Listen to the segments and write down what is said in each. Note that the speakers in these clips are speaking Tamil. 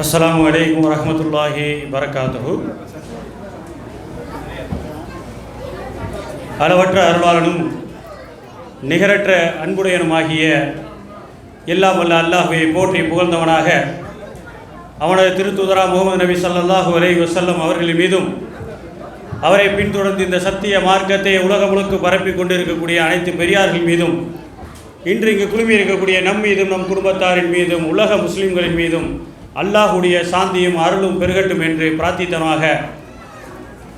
அஸ்ஸலாமு வலைக்கம் வரமத்துல்லாஹி வரகாத்துஹு. அளவற்ற அருளாளனும் நிகரற்ற அன்புடையனுமாகிய எல்லாம் வல்ல அல்லாஹுவை போற்றி புகழ்ந்தவனாக அவனது திருத்தூதரா முகமது நபி ஸல்லல்லாஹு அலை வசல்லம் அவர்களின் மீதும் அவரை பின்தொடர்ந்து இந்த சத்திய மார்க்கத்தை உலக முழுக்க பரப்பி கொண்டிருக்கக்கூடிய அனைத்து பெரியார்கள் மீதும் இன்று இங்கு குழுமி இருக்கக்கூடிய நம் மீதும் நம் குடும்பத்தாரின் மீதும் உலக முஸ்லீம்களின் மீதும் அல்லாஹுடைய சாந்தியும் அருளும் பெருகட்டும் என்று பிரார்த்தித்தனமாக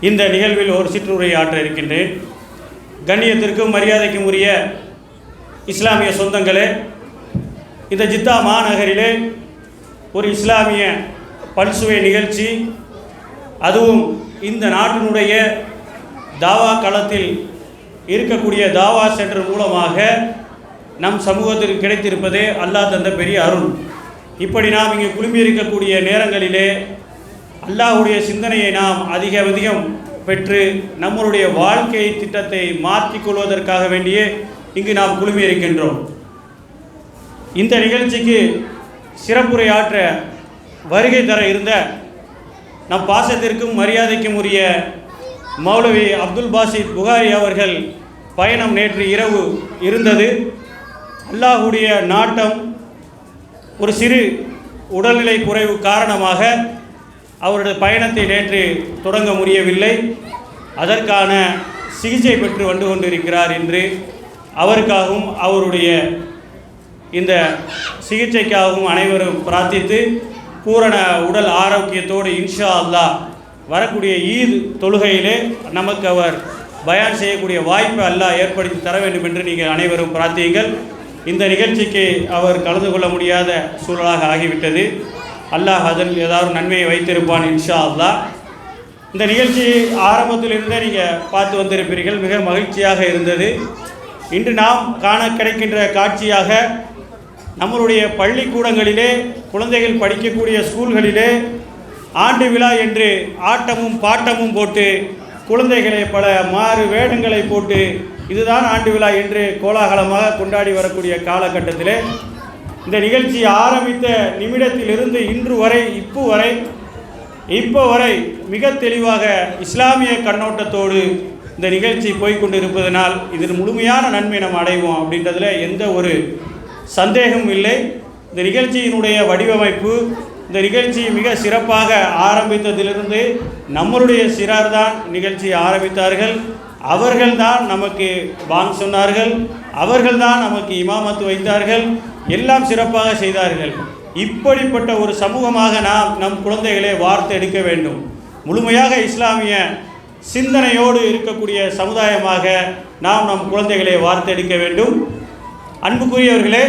இந்த நிகழ்வில் ஒரு சிற்றுரை ஆற்ற இருக்கின்றேன். கண்ணியத்திற்கும் மரியாதைக்கும் உரிய இஸ்லாமிய சொந்தங்களே இந்த ஜித்தா மாநகரிலே ஒரு இஸ்லாமிய பல்சுவை நிகழ்ச்சி அதுவும் இந்த நாட்டினுடைய தாவா களத்தில் இருக்கக்கூடிய தாவா சென்டர் மூலமாக நம் சமூகத்திற்கு கிடைத்திருப்பதே அல்லாஹ் தந்த பெரிய அருள். இப்படி நாம் இங்கே குழுமி இருக்கக்கூடிய நேரங்களிலே அல்லாஹ்வுடைய சிந்தனையை நாம் அதிக அதிகம் பெற்று நம்மளுடைய வாழ்க்கை திட்டத்தை மாற்றிக்கொள்வதற்காக வேண்டியே இங்கு நாம் குழுமி இருக்கின்றோம் இந்த நிகழ்ச்சிக்கு சிறப்புரையாற்ற வருகை தர இருந்த நம் பாசத்திற்கும் மரியாதைக்கும் உரிய மௌலவி அப்துல் பாசித் புகாரி அவர்கள் பயணம் நேற்று இரவு இருந்தது. அல்லாஹுடைய நாட்டம் ஒரு சிறு உடல்நிலை குறைவு காரணமாக அவருடைய பயணத்தை நேற்று தொடங்க முடியவில்லை. அதற்கான சிகிச்சை பெற்று வந்து கொண்டிருக்கிறார் என்று அவருக்காகவும் அவருடைய இந்த சிகிச்சைக்காகவும் அனைவரும் பிரார்த்தித்து பூரண உடல் ஆரோக்கியத்தோடு இன்ஷா அல்லாஹ் வரக்கூடிய ஈத் தொழுகையிலே நமக்கு அவர் பயான் செய்யக்கூடிய வாய்ப்பை அல்லாஹ் ஏற்படுத்தி தர வேண்டும் என்று நீங்கள் அனைவரும் பிரார்த்தியுங்கள். இந்த நிகழ்ச்சிக்கு அவர் கலந்து கொள்ள முடியாத சூழலாக ஆகிவிட்டது. அல்லாஹ் அதில் ஏதாவது நன்மையை வைத்திருப்பான் இன்ஷா அல்லாஹ் இந்த நிகழ்ச்சி ஆரம்பத்திலிருந்தே நீங்கள் பார்த்து வந்திருப்பீர்கள். மிக மகிழ்ச்சியாக இருந்தது. இன்று நாம் காண கிடைக்கின்ற காட்சியாக நம்மளுடைய பள்ளிக்கூடங்களிலே குழந்தைகள் படிக்கக்கூடிய ஸ்கூல்களிலே ஆண்டு விழா என்று ஆட்டமும் பாட்டமும் போட்டு குழந்தைகளை பல மாறு வேடங்களை போட்டு இதுதான் ஆண்டு விழா என்று கோலாகலமாக கொண்டாடி வரக்கூடிய காலகட்டத்திலே. இந்த நிகழ்ச்சி ஆரம்பித்த நிமிடத்திலிருந்து இன்று வரை இப்போ வரை இப்போ வரை மிக தெளிவாக இஸ்லாமிய கண்ணோட்டத்தோடு இந்த நிகழ்ச்சி போய்கொண்டிருப்பதனால் இதில் முழுமையான நன்மை நாம் அடைவோம் அப்படின்றதுல எந்த ஒரு சந்தேகமும் இல்லை. இந்த நிகழ்ச்சியினுடைய வடிவமைப்பு இந்த நிகழ்ச்சி மிக சிறப்பாக ஆரம்பித்ததிலிருந்து நம்மளுடைய சிறார்தான் நிகழ்ச்சியை ஆரம்பித்தார்கள். அவர்கள்தான் நமக்கு வாங்க சொன்னார்கள். அவர்கள்தான் நமக்கு இமாமத்து வைத்தார்கள். எல்லாம் சிறப்பாக செய்தார்கள். இப்படிப்பட்ட ஒரு சமூகமாக நாம் நம் குழந்தைகளை வார்த்து எடுக்க வேண்டும். முழுமையாக இஸ்லாமிய சிந்தனையோடு இருக்கக்கூடிய சமுதாயமாக நாம் நம் குழந்தைகளை வார்த்தெடுக்க வேண்டும். அன்புக்குரியவர்களே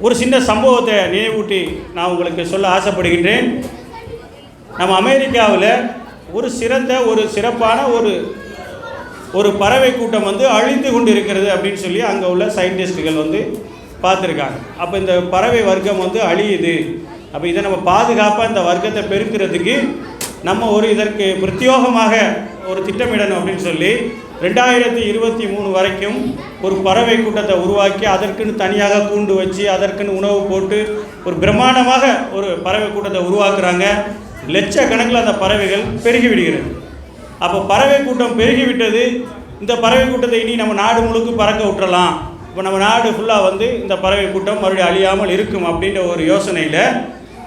ஒரு சின்ன சம்பவத்தை நினைவூட்டி நான் உங்களுக்கு சொல்ல ஆசைப்படுகின்றேன். நம்ம அமெரிக்காவில் ஒரு சிறந்த ஒரு சிறப்பான ஒரு ஒரு பறவை கூட்டம் வந்து அழிந்து கொண்டு இருக்கிறது அப்படின்னு சொல்லி அங்கே உள்ள சயின்டிஸ்ட்டுகள் வந்து பார்த்துருக்காங்க. அப்போ இந்த பறவை வர்க்கம் வந்து அழியுது. அப்போ இதை நம்ம பாதுகாப்பாக இந்த வர்க்கத்தை பெருக்கிறதுக்கு நம்ம ஒரு இதற்கு பிரத்யோகமாக ஒரு திட்டமிடணும் அப்படின்னு சொல்லி ரெண்டாயிரத்தி இருபத்தி மூணு வரைக்கும் ஒரு பறவை கூட்டத்தை உருவாக்கி அதற்குன்னு தனியாக கூண்டு வச்சு அதற்குன்னு உணவு போட்டு ஒரு பிரம்மாண்டமாக ஒரு பறவை கூட்டத்தை உருவாக்குறாங்க. லட்சக்கணக்கில் அந்த பறவைகள் பெருகி விடுகிறது. அப்போ பறவை கூட்டம் பெருகிவிட்டது. இந்த பறவை கூட்டத்தை இனி நம்ம நாடு முழுக்க பறக்க விட்டுறலாம். இப்போ நம்ம நாடு ஃபுல்லாக வந்து இந்த பறவை கூட்டம் மறுபடியும் அழியாமல் இருக்கும் அப்படின்ற ஒரு யோசனையில்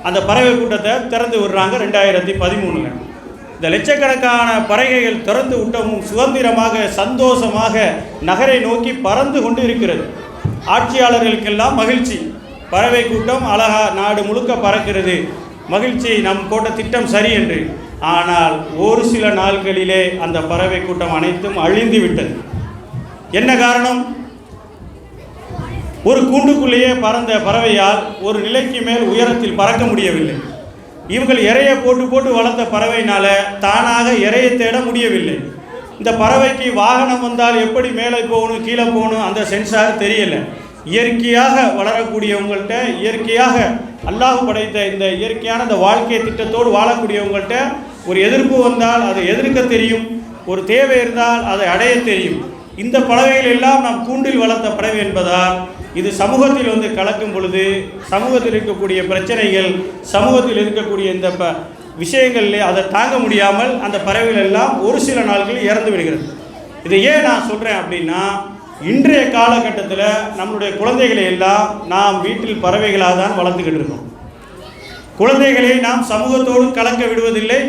அந்த பறவை கூட்டத்தை திறந்து விடுறாங்க ரெண்டாயிரத்தி பதிமூணில். இந்த லட்சக்கணக்கான பறவைகள் திறந்து விட்டவும் சுதந்திரமாக சந்தோஷமாக நகரை நோக்கி பறந்து கொண்டு இருக்கிறது. ஆட்சியாளர்களுக்கெல்லாம் மகிழ்ச்சி. பறவை கூட்டம் அழகா நாடு முழுக்க பறக்கிறது. மகிழ்ச்சி நம் போட்ட திட்டம் சரி என்று. ஆனால் ஒரு சில நாள்களிலே அந்த பறவை கூட்டம் அனைத்தும் அழிந்து விட்டது. என்ன காரணம்? ஒரு கூண்டுக்குள்ளேயே பறந்த பறவையால் ஒரு நிலைக்கு மேல் உயரத்தில் பறக்க முடியவில்லை. இவர்கள் இறையை போட்டு போட்டு வளர்த்த பறவையினால தானாக இறையை தேட முடியவில்லை. இந்த பறவைக்கு வாகனம் வந்தால் எப்படி மேலே போகணும் கீழே போகணும் அந்த சென்சார் தெரியல. இயற்கையாக வளரக்கூடியவங்கள்ட்ட இயற்கையாக அல்லாஹ் படைத்த இந்த இயற்கையான இந்த வாழ்க்கை திட்டத்தோடு வாழக்கூடியவங்கள்ட்ட ஒரு எதிர்ப்பு வந்தால் அதை எதிர்க்க தெரியும் ஒரு தேவை இருந்தால் அதை அடைய தெரியும். இந்த பறவைகள் எல்லாம் நாம் கூண்டில் வளர்த்த பறவை என்பதால் இது சமூகத்தில் வந்து கலக்கும் பொழுது சமூகத்தில் இருக்கக்கூடிய பிரச்சனைகள் சமூகத்தில் இருக்கக்கூடிய இந்த ப விஷயங்களில் அதை தாங்க முடியாமல் அந்த பறவைகள் எல்லாம் ஒரு சில நாட்களில் இறந்து விடுகிறது. இதை ஏன் நான் சொல்கிறேன் அப்படின்னா இன்றைய காலகட்டத்தில் நம்மளுடைய குழந்தைகளை எல்லாம் நாம் வீட்டில் பறவைகளாக தான் வளர்த்துக்கிட்டு இருக்கோம். குழந்தைகளை நாம் சமூகத்தோடு கலக்க விடுவதில்லை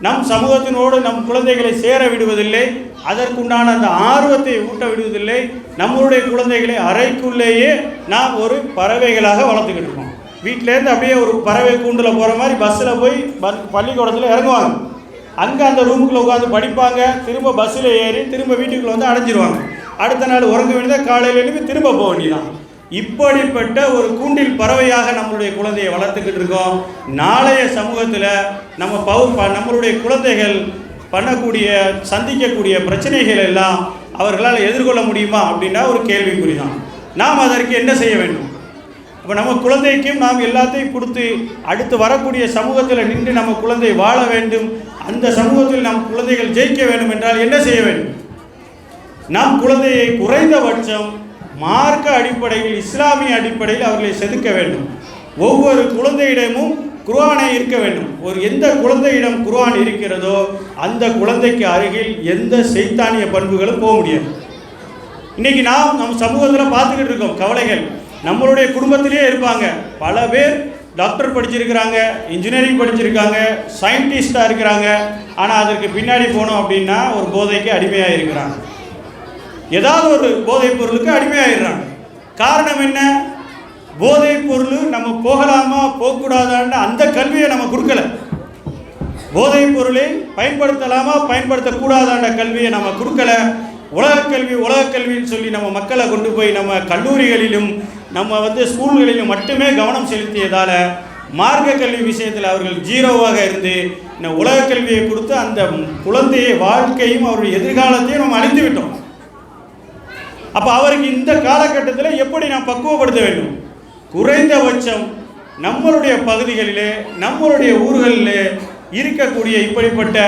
நம் சமூகத்தினோடு நம் குழந்தைகளை சேர விடுவதில்லை அதற்குண்டான அந்த ஆர்வத்தை ஊட்ட விடுவதில்லை நம்மளுடைய குழந்தைகளை அறைக்குள்ளேயே நாம் ஒரு பறவைகளாக வளர்த்துக்கிட்டு இருக்கோம். வீட்டிலேருந்து அப்படியே ஒரு பறவை கூண்டில் போகிற மாதிரி பஸ்ஸில் போய் பஸ் பள்ளிக்கூடத்தில் இறங்குவாங்க. அங்கே அந்த ரூமுக்குள்ளே உட்காந்து படிப்பாங்க திரும்ப பஸ்ஸில் ஏறி திரும்ப வீட்டுக்குள்ளே வந்து அடைஞ்சிருவாங்க. அடுத்த நாள் உறங்க வேண்டியதாக காலையில் எழுப்பி திரும்ப போக வேண்டியதான் இப்படிப்பட்ட ஒரு கூண்டில் பறவையாக நம்மளுடைய குழந்தையை வளர்த்துக்கிட்டு இருக்கோம். நாளைய சமூகத்தில் நம்ம பவு நம்மளுடைய குழந்தைகள் பண்ணக்கூடிய சந்திக்கக்கூடிய பிரச்சனைகள் எல்லாம் அவர்களால் எதிர்கொள்ள முடியுமா அப்படின்னா ஒரு கேள்விக்குறி தான் நாம் அதற்கு என்ன செய்ய வேண்டும்? இப்போ நம்ம குழந்தைக்கும் நாம் எல்லாத்தையும் கொடுத்து அடுத்து வரக்கூடிய சமூகத்தில் நின்று நம்ம குழந்தை வாழ வேண்டும். அந்த சமூகத்தில் நம் குழந்தைகள் ஜெயிக்க வேண்டும் என்றால் என்ன செய்ய வேண்டும்? நாம் குழந்தையை குறைந்தபட்சம் மார்க்க அடிப்படையில் இஸ்லாமிய அடிப்படையில் அவர்களை செதுக்க வேண்டும். ஒவ்வொரு குழந்தையிடமும் குர்ஆனே இருக்க வேண்டும். ஒரு எந்த குழந்தையிடம் குர்ஆன் இருக்கிறதோ அந்த குழந்தைக்கு அருகில் எந்த செய்தானிய பண்புகளும் போக முடியாது. இன்னைக்கு நாம் நம்ம சமூகத்தில் பார்த்துக்கிட்டு இருக்கோம் கவலைகள். நம்மளுடைய குடும்பத்திலேயே இருப்பாங்க. பல பேர் டாக்டர் படிச்சிருக்கிறாங்க இன்ஜினியரிங் படிச்சிருக்காங்க சயின்டிஸ்டாக இருக்கிறாங்க. ஆனால் அதற்கு பின்னாடி போனோம் அப்படின்னா ஒரு போதைக்கு அடிமையாக இருக்கிறாங்க ஏதாவது ஒரு போதைப் பொருளுக்கு அடிமையாயிடுறாங்க. காரணம் என்ன? போதைப் பொருள் நம்ம போகலாமா போகக்கூடாதான்னு அந்த கல்வியை நம்ம கொடுக்கல. போதைப் பொருளை பயன்படுத்தலாமா பயன்படுத்தக்கூடாதான்ற கல்வியை நம்ம கொடுக்கல. உலகக் கல்வி உலகக் கல்வின்னு சொல்லி நம்ம மக்களை கொண்டு போய் நம்ம கல்லூரிகளிலும் நம்ம வந்து ஸ்கூல்களிலும் மட்டுமே கவனம் செலுத்தியதால் மார்க்க கல்வி விஷயத்தில் அவர்கள் ஜீரோவாக இருந்து இந்த உலகக் கல்வியை கொடுத்து அந்த குழந்தையை வாழ்க்கையும் அவருடைய எதிர்காலத்தையும் நம்ம அழிந்து விட்டோம். அப்போ அவருக்கு இந்த காலகட்டத்தில் எப்படி நாம் பக்குவப்படுத்த வேண்டும்? குறைந்தபட்சம் நம்மளுடைய பகுதிகளிலே நம்மளுடைய ஊர்களிலே இருக்கக்கூடிய இப்படிப்பட்ட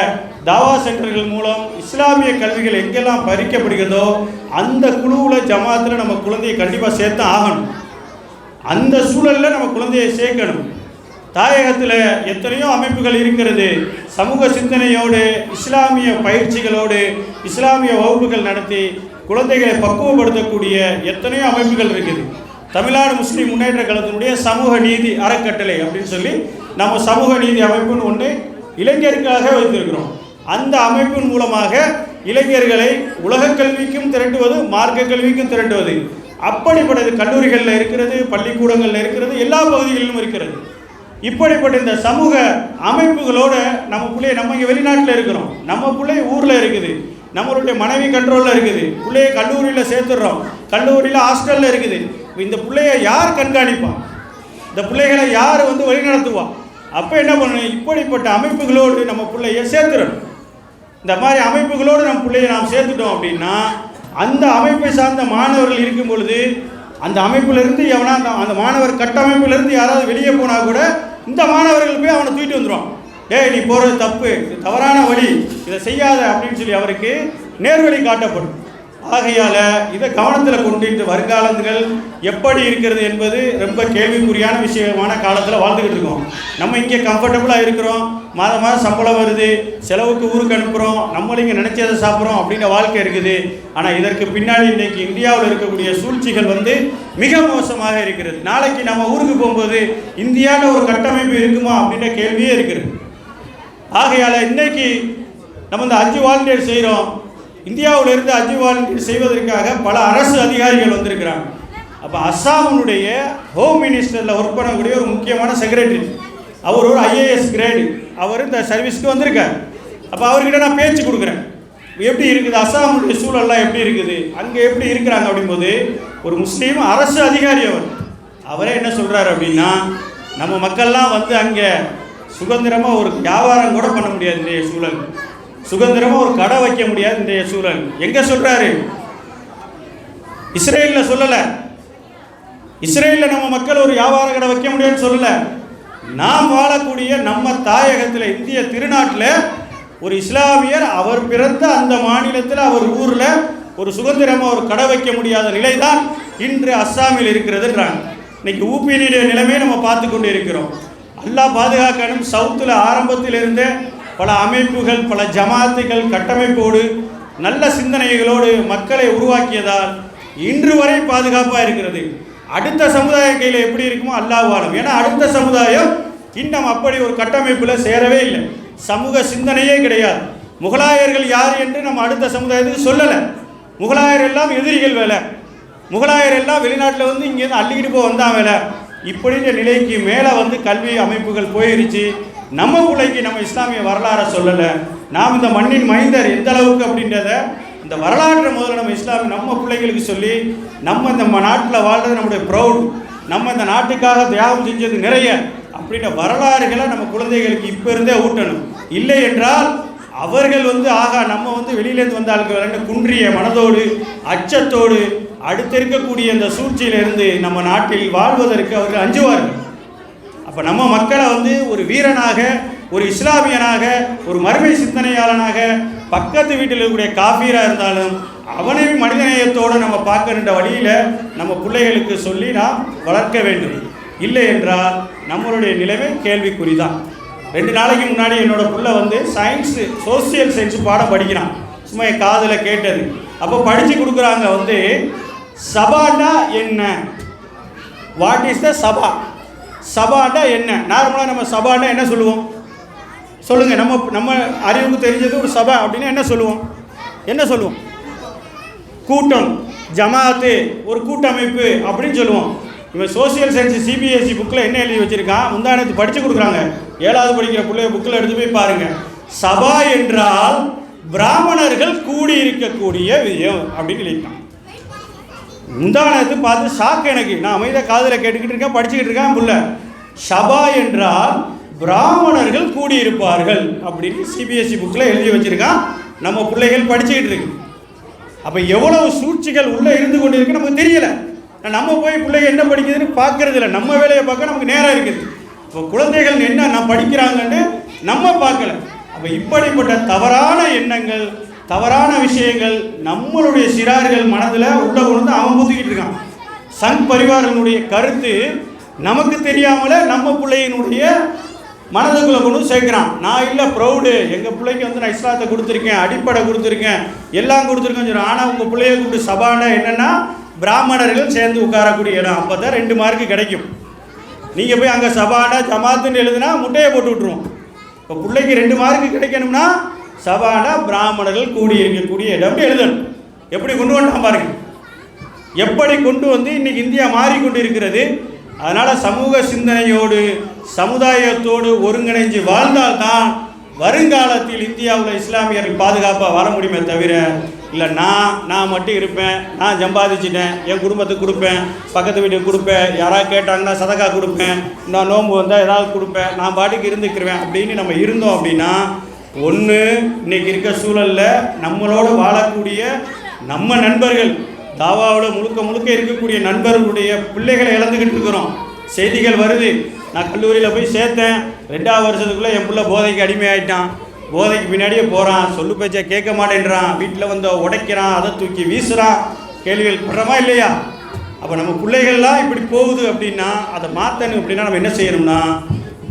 தாவா சென்டர்கள் மூலம் இஸ்லாமிய கல்விகள் எங்கெல்லாம் பறிக்கப்படுகிறதோ அந்த குழுவில் ஜமாத்தில் நம்ம குழந்தையை கண்டிப்பாக சேர்த்து ஆகணும். அந்த சூழலில் நம்ம குழந்தையை சேர்க்கணும். தாயகத்தில் எத்தனையோ அமைப்புகள் இருக்கிறது. சமூக சிந்தனையோடு இஸ்லாமிய பயிற்சிகளோடு இஸ்லாமிய வகுப்புகள் நடத்தி குழந்தைகளை பக்குவப்படுத்தக்கூடிய எத்தனையோ அமைப்புகள் இருக்குது. தமிழ்நாடு முஸ்லீம் முன்னேற்ற கழகத்தினுடைய சமூக நீதி அறக்கட்டளை அப்படின்னு சொல்லி நம்ம சமூக நீதி அமைப்புன்னு ஒன்று இளைஞருக்காக வைத்திருக்கிறோம். அந்த அமைப்பின் மூலமாக இளைஞர்களை உலகக் கல்விக்கும் திரட்டுவது மார்க்க கல்விக்கும் திரட்டுவது. அப்படிப்பட்டது கல்லூரிகளில் இருக்கிறது பள்ளிக்கூடங்களில் இருக்கிறது எல்லா பகுதிகளிலும் இருக்கிறது. இப்படிப்பட்ட இந்த சமூக அமைப்புகளோடு நம்ம பிள்ளைய நம்ம இங்கே வெளிநாட்டில் இருக்கிறோம். நம்ம பிள்ளை ஊரில் இருக்குது. நம்மளுடைய மனைவி கண்ட்ரோலில் இருக்குது. பிள்ளைய கல்லூரியில் சேர்த்துடுறோம். கல்லூரியில் ஹாஸ்டலில் இருக்குது. இந்த பிள்ளைய யார் கண்காணிப்பான் இந்த பிள்ளைகளை யார் வந்து வழிநடத்துவா? அப்போ என்ன பண்ணணும்? இப்படிப்பட்ட அமைப்புகளோடு நம்ம பிள்ளைய சேர்த்துடணும். இந்த மாதிரி அமைப்புகளோடு நம்ம பிள்ளைய நாம் சேர்த்துட்டோம் அப்படின்னா அந்த அமைப்பை சார்ந்த மாணவர்கள் இருக்கும் பொழுது அந்த அமைப்பிலிருந்து எவனா அந்த அந்த மாணவர் கட்டமைப்பிலிருந்து யாராவது வெளியே போனால் கூட இந்த மாணவர்கள் போய் அவனை தூக்கிட்டு வந்துடுவான் ஏய் நீ போகிறது தப்பு. இது தவறான வழி. இதை செய்யாத அப்படின்னு சொல்லி அவருக்கு நேர்வழி காட்டப்படும். ஆகையால் இதை கவனத்தில் கொண்டுட்டு வருங்காலங்கள் எப்படி இருக்கிறது என்பது ரொம்ப கேள்விக்குறியான விஷயமான காலத்தில் வாழ்ந்துக்கிட்டு இருக்கோம். நம்ம இங்கே கம்ஃபர்டபுளாக இருக்கிறோம். மாதம் மாதம் சம்பளம் வருது. செலவுக்கு ஊருக்கு அனுப்புகிறோம் நம்மளும் இங்கே நினச்சதை சாப்பிட்றோம் அப்படின்ற வாழ்க்கை இருக்குது. ஆனால் இதற்கு பின்னாடி இன்றைக்கி இந்தியாவில் இருக்கக்கூடிய சூழ்ச்சிகள் வந்து மிக மோசமாக இருக்கிறது. நாளைக்கு நம்ம ஊருக்கு போகும்போது இந்தியாவில் ஒரு கட்டமைப்பு இருக்குமா அப்படின்ற கேள்வியே இருக்கிறது. ஆகையால் இன்னைக்கு நம்ம இந்த அஞ்சு வாலண்டியர் செய்கிறோம் இந்தியாவிலிருந்து அஜி வாலண்டியர் செய்வதற்காக பல அரசு அதிகாரிகள் வந்திருக்கிறாங்க. அப்போ அஸ்ஸாமினுடைய ஹோம் மினிஸ்டரில் ஒர்க் பண்ணக்கூடிய ஒரு முக்கியமான செக்ரட்டரி அவர் ஒரு ஐஏஎஸ் கிரேடு அவர் இந்த சர்வீஸ்க்கு வந்திருக்கார். அப்போ அவர்கிட்ட நான் பேச்சு கொடுக்குறேன். எப்படி இருக்குது? அஸ்ஸாமுடைய சூழல்லாம் எப்படி இருக்குது? அங்கே எப்படி இருக்கிறாங்க அப்படிங்கும்போது ஒரு முஸ்லீம் அரசு அதிகாரி அவர். அவரே என்ன சொல்கிறாரு அப்படின்னா நம்ம மக்கள்லாம் வந்து அங்கே சுதந்திரமாக ஒரு வியாபாரம் கூட பண்ண முடியாது இன்றைய சூழல். சுதந்திரமாக ஒரு கடை வைக்க முடியாது இந்த சூழல் எங்கே சொல்கிறாரு இஸ்ரேலில் சொல்லலை. இஸ்ரேலில் நம்ம மக்கள் ஒரு வியாபார கடை வைக்க முடியும்னு சொல்லலை. நாம் வாழக்கூடிய நம்ம தாயகத்தில் இந்திய திருநாட்டில் ஒரு இஸ்லாமியர் அவர் பிறந்த அந்த மாநிலத்தில் அவர் ஊரில் ஒரு சுதந்திரமாக ஒரு கடை வைக்க முடியாத நிலை தான் இன்று அஸ்ஸாமில் இருக்கிறதுன்றாங்க. இன்னைக்கு ஊபியினுடைய நிலைமையை நம்ம பார்த்து கொண்டு இருக்கிறோம் அல்லா பாதுகாக்கணும். சவுத்தில் ஆரம்பத்திலிருந்தே பல அமைப்புகள் பல ஜமாத்துகள் கட்டமைப்போடு நல்ல சிந்தனைகளோடு மக்களை உருவாக்கியதால் இன்று வரை பாதுகாப்பாக இருக்கிறது. அடுத்த சமுதாய கையில் எப்படி இருக்குமோ அல்லாஹ் ஏன்னா அடுத்த சமுதாயம் இன்னும் அப்படி ஒரு கட்டமைப்பில் சேரவே இல்லை. சமூக சிந்தனையே கிடையாது. முகலாயர்கள் யார் என்று நம்ம அடுத்த சமுதாயத்துக்கு சொல்லலை. முகலாயர் எல்லாம் எதிரிகள் வேலை. முகலாயர் எல்லாம் வெளிநாட்டில் வந்து இங்கேருந்து அள்ளிக்கிட்டு போக வந்தான் வேலை. இப்படின்ற நிலைக்கு மேலே வந்து கல்வி அமைப்புகள் போயிருச்சு. நம்ம பிள்ளைக்கு நம்ம இஸ்லாமிய வரலாறை சொல்லலை. நாம் இந்த மண்ணின் மைந்தர் எந்த அளவுக்கு அப்படின்றத இந்த வரலாற்றை முதல்ல நம்ம இஸ்லாமிய நம்ம பிள்ளைகளுக்கு சொல்லி நம்ம இந்த நாட்டில் வாழ்றது நம்முடைய ப்ரௌட் நம்ம இந்த நாட்டுக்காக தியாகம் செஞ்சது நிறைய. அப்படின்ற வரலாறுகளை நம்ம குழந்தைகளுக்கு இப்போ இருந்தே ஊட்டணும். இல்லை என்றால் அவர்கள் வந்து ஆகா நம்ம வந்து வெளியிலேருந்து வந்த ஆட்கள் குன்றிய மனதோடு அச்சத்தோடு அடுத்து இருக்கக்கூடிய இந்த சூழ்ச்சியிலிருந்து நம்ம நாட்டில் வாழ்வதற்கு அவர்கள் அஞ்சுவார்கள். அப்போ நம்ம மக்களை வந்து ஒரு வீரனாக ஒரு இஸ்லாமியனாக ஒரு மறுமை சிந்தனையாளனாக பக்கத்து வீட்டில் இருக்கக்கூடிய காஃபீராக இருந்தாலும் அவனையும் மனிதநேயத்தோடு நம்ம பார்க்கின்ற வழியில் நம்ம பிள்ளைகளுக்கு சொல்லி நாம் வளர்க்க வேண்டும். இல்லை என்றால் நம்மளுடைய நிலைமை கேள்விக்குறிதான். ரெண்டு நாளைக்கு முன்னாடி என்னோடய பிள்ளை வந்து சயின்ஸு சோசியல் சயின்ஸ் பாடம் படிக்கிறான். சும்மா என் காதில் கேட்டது. அப்போ படித்து கொடுக்குறாங்க வந்து சபானா என்ன? வாட் இஸ் த சபா? சபாண்டா என்ன? நார்மலாக நம்ம சபாண்டா என்ன சொல்லுவோம்? சொல்லுங்கள் நம்ம நம்ம அறிவுக்கு தெரிஞ்சது ஒரு சபா அப்படின்னா என்ன சொல்லுவோம்? என்ன சொல்லுவோம்? கூட்டம் ஜமாத்து ஒரு கூட்டமைப்பு அப்படின்னு சொல்லுவோம். இவன் சோசியல் சயின்ஸ் சிபிஎஸ்சி புக்கில் என்ன எழுதி வச்சுருக்கான்? முந்தானத்து படித்து கொடுக்குறாங்க. ஏழாவது படிக்கிற பிள்ளைய புக்கில் எடுத்து போய் பாருங்கள் சபா என்றால் பிராமணர்கள் கூடி இருக்கக்கூடிய விஜயம் அப்படின்னு எழுதிட்டான் முந்தானது பார்த்து ஷாக் எனக்கு. நான் அமைதியாக காதில் கேட்டுக்கிட்டு இருக்கேன் படிச்சுக்கிட்டு இருக்கேன் புள்ள. சபா என்றால் பிராமணர்கள் கூடியிருப்பார்கள். அப்படின்னு சிபிஎஸ்சி புக்கில் எழுதி வச்சிருக்கான். நம்ம பிள்ளைகள் படிச்சுக்கிட்டு இருக்கு. அப்போ எவ்வளவு சூழ்ச்சிகள் உள்ளே இருந்து கொண்டு இருக்கு நமக்கு தெரியலை. நம்ம போய் பிள்ளைங்க என்ன படிக்குதுன்னு பார்க்கறது இல்லை. நம்ம வேலையை பார்க்க நமக்கு நேரம் இருக்குது. இப்போ குழந்தைகள் என்ன நான் படிக்கிறாங்கன்னு நம்ம பார்க்கல. அப்போ இப்படிப்பட்ட தவறான எண்ணங்கள் தவறான விஷயங்கள் நம்மளுடைய சிறார்கள் மனதில் உள்ள கொண்டு அவன் புத்திக்கிட்டு இருக்கான். சங் பரிவாரனுடைய கருத்து நமக்கு தெரியாமலே நம்ம பிள்ளையினுடைய மனதுக்குள்ளே கொண்டு சேர்க்குறான். நான் இல்லை ப்ரௌடு எங்கள் பிள்ளைக்கு வந்து நான் இஸ்லாத்தை கொடுத்துருக்கேன் அடிப்படை கொடுத்துருக்கேன் எல்லாம் கொடுத்துருக்கேன்னு சொல்கிறேன் ஆனால் உங்கள் பிள்ளைய கூப்பிட்டு சபான என்னென்னா பிராமணர்கள் சேர்ந்து உட்காரக்கூடிய இடம். அப்போ தான் ரெண்டு மார்க்கு கிடைக்கும். நீங்கள் போய் அங்கே சபான ஜமாத்துன்னு எழுதுனா முட்டையை போட்டு விட்ருவோம் இப்போ பிள்ளைக்கு ரெண்டு மார்க்கு கிடைக்கணும்னா சபானா பிராமணர்கள் கூடியிருக்கக்கூடிய இருக்கக்கூடிய எழுதணும். எப்படி கொண்டு வந்தான் பாருங்க. எப்படி கொண்டு வந்து இன்னைக்கு இந்தியா மாறிக்கொண்டு இருக்கிறது அதனால் சமூக சிந்தனையோடு சமுதாயத்தோடு ஒருங்கிணைஞ்சு வாழ்ந்தால்தான் வருங்காலத்தில் இந்தியாவில் இஸ்லாமியர்கள் பாதுகாப்பாக வாழ முடியுமே தவிர இல்லை நான் நான் மட்டும் இருப்பேன் நான் சம்பாதிச்சிட்டேன் என் குடும்பத்துக்கு கொடுப்பேன் பக்கத்து வீட்டுக்கு கொடுப்பேன் யாராவது கேட்டாங்கன்னா சதக்கா கொடுப்பேன் நான் நோன்பு வந்தால் ஏதாவது கொடுப்பேன் நான் பாட்டுக்கு இருந்துக்கிறேன் அப்படின்னு நம்ம இருந்தோம் அப்படின்னா ஒன்று இன்னைக்கு இருக்க சூழலில் நம்மளோட வாழக்கூடிய நம்ம நண்பர்கள் தாவாவில் முழுக்க முழுக்க இருக்கக்கூடிய நண்பர்களுடைய பிள்ளைகளை இழந்துக்கிட்டு இருக்கிறோம். செய்திகள் வருது. நான் கல்லூரியில் போய் சேர்த்தேன். ரெண்டாவது வருஷத்துக்குள்ளே என் பிள்ளை போதைக்கு அடிமையாயிட்டான். போதைக்கு பின்னாடியே போகிறான் சொல்லு பேச்சை கேட்க மாட்டேன்றான். வீட்டில் வந்து உடைக்கிறான். அதை தூக்கி வீசுகிறான் கேள்விகள் படுறமா இல்லையா? அப்போ நம்ம பிள்ளைகள்லாம் இப்படி போகுது அப்படின்னா அதை மாற்றணும் அப்படின்னா நம்ம என்ன செய்யணும்னா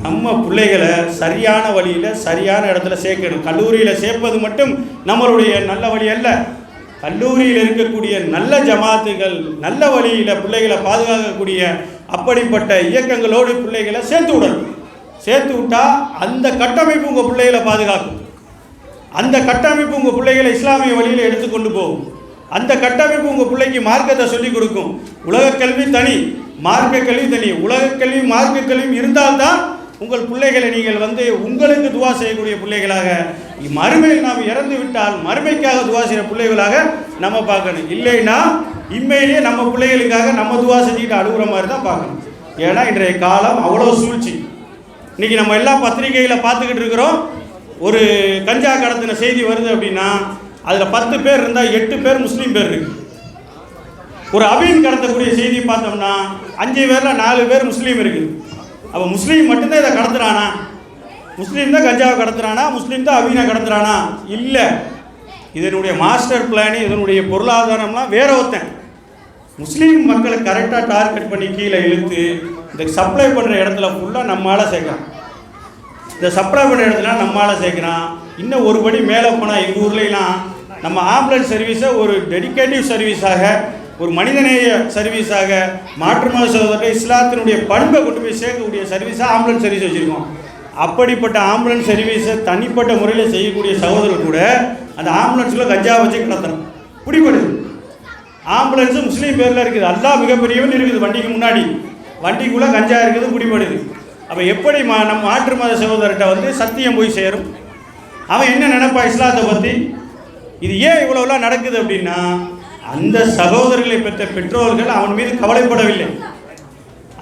நம்ம பிள்ளைகளை சரியான வழியில் சரியான இடத்துல சேர்க்கணும். கல்லூரியில் சேர்ப்பது மட்டும் நம்மளுடைய நல்ல வழி அல்ல. கல்லூரியில் இருக்கக்கூடிய நல்ல ஜமாத்துகள் நல்ல வழியில் பிள்ளைகளை பாதுகாக்கக்கூடிய அப்படிப்பட்ட இயக்கங்களோடு பிள்ளைகளை சேர்த்து விடணும். சேர்த்து விட்டால் அந்த கட்டமைப்பு உங்கள் பிள்ளைகளை பாதுகாக்கும். அந்த கட்டமைப்பு உங்கள் பிள்ளைகளை இஸ்லாமிய வழியில் எடுத்து கொண்டு போகும். அந்த கட்டமைப்பு உங்கள் பிள்ளைக்கு மார்க்கத்தை சொல்லிக் கொடுக்கும். உலக கல்வி தனி மார்க்க கல்வி தனி. உலக கல்வி மார்க்க கல்வியும் இருந்தால்தான் உங்கள் பிள்ளைகளை நீங்கள் வந்து உங்களுக்கு துவா செய்யக்கூடிய பிள்ளைகளாக மறுமையில் நாம் இறந்து விட்டால் மறுமைக்காக துவா செய்கிற பிள்ளைகளாக நம்ம பார்க்கணும். இல்லைன்னா இம்மையிலேயே நம்ம பிள்ளைகளுக்காக நம்ம துவா செஞ்சுக்கிட்டு அழுகுற மாதிரி தான் பார்க்கணும். ஏன்னா இன்றைய காலம் அவ்வளோ சூழ்ச்சி. இன்றைக்கி நம்ம எல்லா பத்திரிகையில் பார்த்துக்கிட்டு இருக்கிறோம். ஒரு கஞ்சா கடத்தின செய்தி வருது அப்படின்னா அதில் பத்து பேர் இருந்தால் எட்டு பேர் முஸ்லீம் பேர் இருக்கு. ஒரு அபீன் கடத்தக்கூடிய செய்தி பார்த்தோம்னா அஞ்சு பேரில் நாலு பேர் முஸ்லீம் இருக்குது அப்போ முஸ்லீம் மட்டும்தான் இதை கடத்துறானா? முஸ்லீம் தான் கஞ்சாவை கடத்துறானா? முஸ்லீம் தான் அவீனா கடத்துறானா? இல்லை. இதனுடைய மாஸ்டர் பிளானு இதனுடைய பொருளாதாரம்லாம் வேற ஒருத்தன். முஸ்லீம் மக்களை கரெக்டாக டார்கெட் பண்ணி கீழே இழுத்து இந்த சப்ளை பண்ணுற இடத்துல ஃபுல்லாக நம்மளால் சேர்க்கலாம் இந்த சப்ளை பண்ணுற இடத்துல நம்மளால் சேர்க்குறான். இன்னும் ஒரு படி மேலே போனால் எங்கள் ஊர்லாம் நம்ம ஆம்புலன்ஸ் சர்வீஸை ஒரு டெடிகேட்டிவ் சர்வீஸாக ஒரு மனிதநேய சர்வீஸாக மாற்று மத சகோதரர்கள் இஸ்லாத்தினுடைய பண்பை கொண்டு போய் சேர்க்கக்கூடிய சர்வீஸாக ஆம்புலன்ஸ் சர்வீஸ் வச்சுருக்கோம். அப்படிப்பட்ட ஆம்புலன்ஸ் சர்வீஸை தனிப்பட்ட முறையில் செய்யக்கூடிய சகோதரர் கூட அந்த ஆம்புலன்ஸில் கஞ்சா வச்சு கிடத்துறோம் பிடிபடுது ஆம்புலன்ஸு முஸ்லீம் பேரில் இருக்குது. அல்லாஹ் மிகப்பெரியவன் இருக்குது. வண்டிக்கு முன்னாடி. வண்டிக்குள்ளே கஞ்சா இருக்குது பிடிபடுது அப்போ எப்படி மா நம் மாற்று மத சகோதரர்கிட்ட வந்து சத்தியம் போய் சேரும்? அவன் என்ன நினைப்பா இஸ்லாத்தை பற்றி இது ஏன் இவ்வளோலாம் நடக்குது அப்படின்னா அந்த சகோதரர்களை பெற்ற பெற்றோர்கள் அவன் மீது கவலைப்படவில்லை.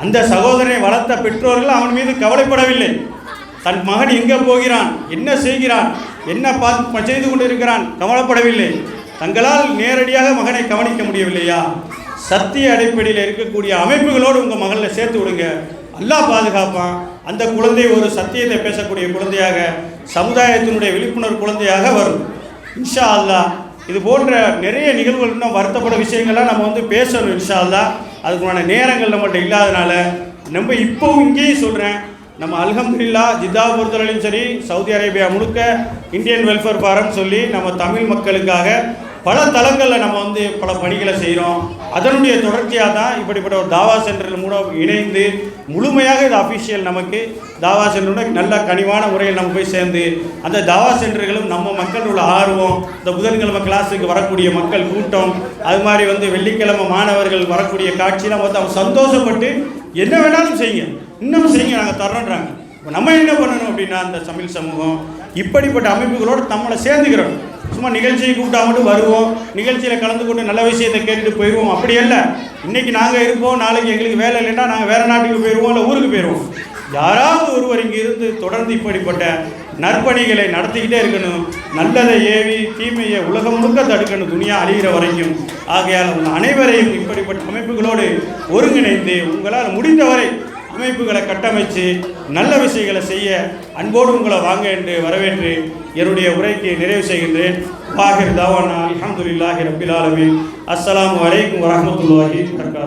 அந்த சகோதரனை வளர்த்த பெற்றோர்கள் அவன் மீது கவலைப்படவில்லை. தன் மகன் எங்கே போகிறான்? என்ன செய்கிறான்? என்ன பார்த்து செய்து கொண்டு இருக்கிறான் கவலைப்படவில்லை. தங்களால் நேரடியாக மகனை கவனிக்க முடியவில்லையா? சத்திய அடிப்படையில் இருக்கக்கூடிய அமைப்புகளோடு உங்கள் மகளில் சேர்த்து விடுங்க. அல்லாஹ் பாதுகாப்பான். அந்த குழந்தை ஒரு சத்தியத்தை பேசக்கூடிய குழந்தையாக சமுதாயத்தினுடைய விழிப்புணர்வு குழந்தையாக வரும். இன்ஷா அல்லாஹ். இது போன்ற நிறைய நிகழ்வுகள் இன்னும் வருத்தப்பட விஷயங்கள்லாம் நம்ம வந்து பேசணும் இன்ஷா அல்லாஹ் அதுக்குண்டான நேரங்கள் நம்மகிட்ட இல்லாதனால நம்ம இப்போ இங்கேயும் சொல்கிறேன் நம்ம அல்ஹம்துலில்லா ஜித்தா பொறுத்தவரையிலும் சரி சவுதி அரேபியா முழுக்க இந்தியன் வெல்ஃபேர் ஃபாரம் சொல்லி நம்ம தமிழ் மக்களுக்காக பல தளங்களில் நம்ம வந்து பல பணிகளை செய்கிறோம் அதனுடைய தொடர்ச்சியாக தான் இப்படிப்பட்ட ஒரு தாவா சென்டரில் மூலம் இணைந்து முழுமையாக இது அஃபிஷியல் நமக்கு தாவா சென்டருடன் நல்ல கனிவான முறையில் நம்ம போய் சேர்ந்து அந்த தாவா சென்டர்களும் நம்ம மக்கள் உள்ள ஆர்வம் இந்த புதன்கிழமை கிளாஸுக்கு வரக்கூடிய மக்கள் கூட்டம் அது மாதிரி வந்து வெள்ளிக்கிழமை மாணவர்கள் வரக்கூடிய காட்சியெலாம் பார்த்து அவங்க சந்தோஷப்பட்டு என்ன வேணாலும் செய்யுங்க. இன்னும் செய்யுங்க நாங்கள் தர்றோன்றாங்க. இப்போ நம்ம என்ன பண்ணணும் அப்படின்னா அந்த தமிழ் சமூகம் இப்படிப்பட்ட அமைப்புகளோடு நம்மளை சேர்ந்துக்கிறோம் சும்மா நிகழ்ச்சியை கூப்பிட்டா மட்டும் வருவோம். நிகழ்ச்சியில் கலந்து கொண்டு நல்ல விஷயத்தை கேட்டுட்டு போயிடுவோம் அப்படி இல்லை இன்னைக்கு நாங்கள் இருப்போம். நாளைக்கு எங்களுக்கு வேலை இல்லைன்னா நாங்கள் வேறு நாட்டுக்கு போயிடுவோம் இல்லை ஊருக்கு போயிடுவோம் யாராவது ஒருவர் இங்கே இருந்து தொடர்ந்து இப்படிப்பட்ட நற்பணிகளை நடத்திக்கிட்டே இருக்கணும். நல்லதை ஏவி தீமையை உலகம் முழுக்க தடுக்கணும். துணியா அழிகிற வரைக்கும். ஆகையால் உங்கள் அனைவரையும் இப்படிப்பட்ட அமைப்புகளோடு ஒருங்கிணைந்து உங்களால் முடிந்தவரை அமைப்புகளை கட்டமைச்சு நல்ல விஷயங்களை செய்ய அன்போடு உங்களை வாங்க என்று வரவேற்று என்னுடைய உரைக்கு நிறைவு செய்கின்றேன். வாஹிர் தாவானா அல்ஹம்துலில்லாஹி ரப்பில் ஆலமீன். அஸ்ஸலாமு அலைக்கும் வரஹ்மத்துல்லாஹி வபரகாத்துஹு